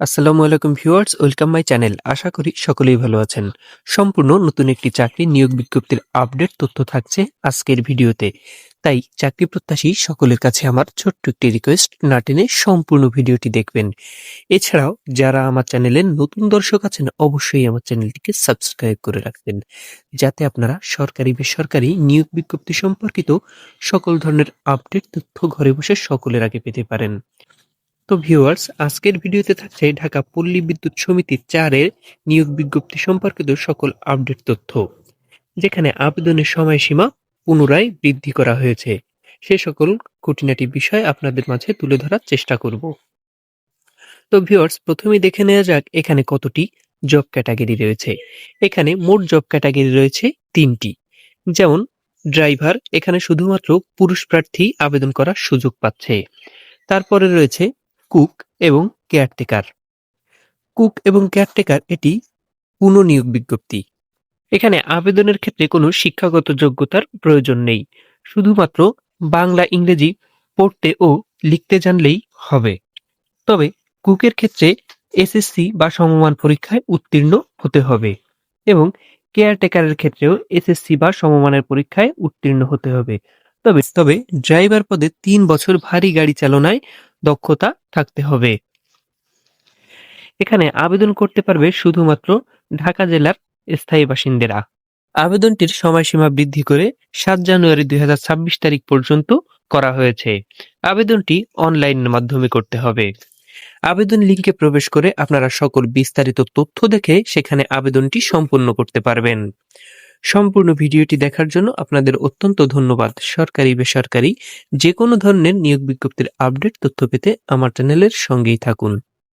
আসসালামু আলাইকুম viewers, welcome my channel. আশা করি সকলেই ভালো আছেন। সম্পূর্ণ নতুন একটি চাকরি নিয়োগ বিজ্ঞপ্তির আপডেট তথ্য থাকছে আজকের ভিডিওতে। তাই চাকরি প্রত্যাশী সকলের কাছে আমার ছোট্ট একটি রিকোয়েস্ট না টেনে সম্পূর্ণ ভিডিওটি দেখবেন। এছাড়াও, যারা আমার চ্যানেলের নতুন দর্শক আছেন, অবশ্যই আমার চ্যানেলটিকে সাবস্ক্রাইব করে রাখবেন। যাতে আপনারা সরকারি, বেসরকারি নিয়োগ বিজ্ঞপ্তি সম্পর্কিত সকল ধরনের আপডেট তথ্য ঘরে বসে সকলের আগে পেতে পারেন। তো ভিউয়ার্স, আজকের ভিডিওতে থাকছে ঢাকা পল্লী বিদ্যুৎ সমিতি চারের নিয়োগ বিজ্ঞপ্তি সম্পর্কিত সকল আপডেট তথ্য, যেখানে আবেদনের সময়সীমা পুনরায় বৃদ্ধি করা হয়েছে। সে সকল খুঁটিনাটি বিষয় আপনাদের মাঝে তুলে ধরার চেষ্টা করব। তো ভিউয়ার্স প্রথমে দেখে নেওয়া যাক এখানে কতটি জব ক্যাটাগরি রয়েছে। এখানে মোট জব ক্যাটাগরি রয়েছে তিনটি। যেমন, ড্রাইভার, এখানে শুধুমাত্র পুরুষ প্রার্থী আবেদন করার সুযোগ পাচ্ছে। তারপরে রয়েছে কুক এবং কেয়ারটেকার। কুক এবং কেয়ারটেকার এটি পুনঃনিয়োগ বিজ্ঞপ্তি। এখানে আবেদনের ক্ষেত্রে কোনো শিক্ষাগত যোগ্যতার প্রয়োজন নেই, শুধুমাত্র বাংলা ইংরেজি পড়তে ও লিখতে জানলেই হবে। তবে কুকের ক্ষেত্রে এসএসসি বা সমমান পরীক্ষায় উত্তীর্ণ হতে হবে এবং কেয়ারটেকারের ক্ষেত্রেও এসএসসি বা সমমানের পরীক্ষায় উত্তীর্ণ হতে হবে। তবে তবে ড্রাইভার পদে তিন বছর ভারী গাড়ি চালনায় দক্ষতা থাকতে হবে। এখানে আবেদন করতে পারবে শুধুমাত্র ঢাকা জেলার স্থায়ী বাসিন্দারা। আবেদনটির সময়সীমা বৃদ্ধি করে সাত জানুয়ারি দুই হাজার ছাব্বিশ তারিখ পর্যন্ত করা হয়েছে। আবেদনটি অনলাইনের মাধ্যমে করতে হবে। আবেদন লিঙ্কে প্রবেশ করে আপনারা সকল বিস্তারিত তথ্য দেখে সেখানে আবেদনটি সম্পূর্ণ করতে পারবেন। সম্পূর্ণ ভিডিওটি দেখার জন্য আপনাদের অত্যন্ত ধন্যবাদ। সরকারি, বেসরকারি যে কোনো ধরনের নিয়োগ বিজ্ঞপ্তির আপডেট তথ্য পেতে আমার চ্যানেলের সঙ্গেই থাকুন।